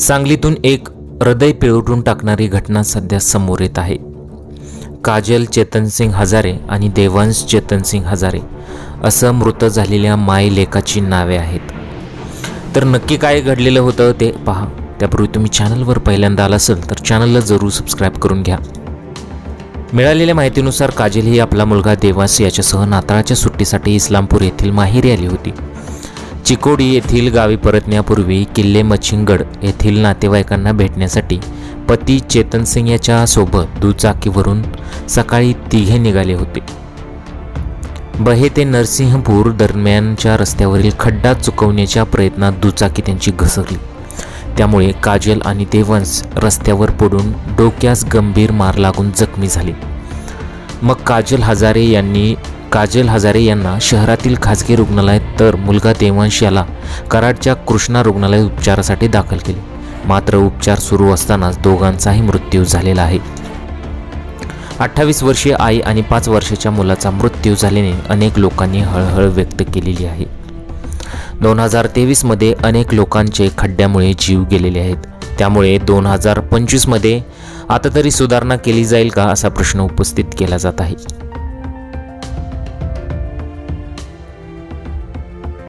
सांगलीतून एक हृदय पिळवटून टाकणारी घटना सध्या समोर येत आहे. काजल चेतनसिंग हजारे आणि देवांश चेतनसिंग हजारे असं मृत झालेल्या माय लेखाची नावे आहेत. तर नक्की काय घडलेलं होतं ते पहा. त्यापूर्वी तुम्ही चॅनलवर पहिल्यांदा आला असेल तर चॅनलला जरूर सबस्क्राईब करून घ्या. मिळालेल्या माहितीनुसार काजल ही आपला मुलगा देवास याच्यासह नाताळाच्या सुट्टीसाठी इस्लामपूर येथील माहेरी आली होती. चिकोडी येथील गावी परतण्यापूर्वी किल्ले मच्छिंगड येथील नातेवाईकांना भेटण्यासाठी पती चेतन सिंग याच्या सोबत दुचाकीवरून सकाळी तिघे निघाले होते. बहे ते नरसिंहपूर दरम्यानच्या रस्त्यावरील खड्डा चुकवण्याच्या प्रयत्नात दुचाकी त्यांची घसरली. त्यामुळे काजल आणि देवंश रस्त्यावर पडून डोक्यास गंभीर मार लागून जखमी झाले. मग काजल हजारे यांनी काजल हजारे यांना शहरातील खाजगी रुग्णालयात तर मुलगा देवांश याला कराडच्या कृष्णा रुग्णालयात उपचारासाठी दाखल केले. मात्र उपचार सुरू असतानाच दोघांचाही मृत्यू झालेला आहे. अठ्ठावीस वर्षीय आई आणि पाच वर्षाच्या मुलाचा मृत्यू झाल्याने अनेक लोकांनी हळहळ व्यक्त केलेली आहे. दोन हजार तेवीसमध्ये अनेक लोकांचे खड्ड्यामुळे जीव गेलेले आहेत. त्यामुळे दोन हजार पंचवीसमध्ये आता तरी सुधारणा केली जाईल का असा प्रश्न उपस्थित केला जात आहे.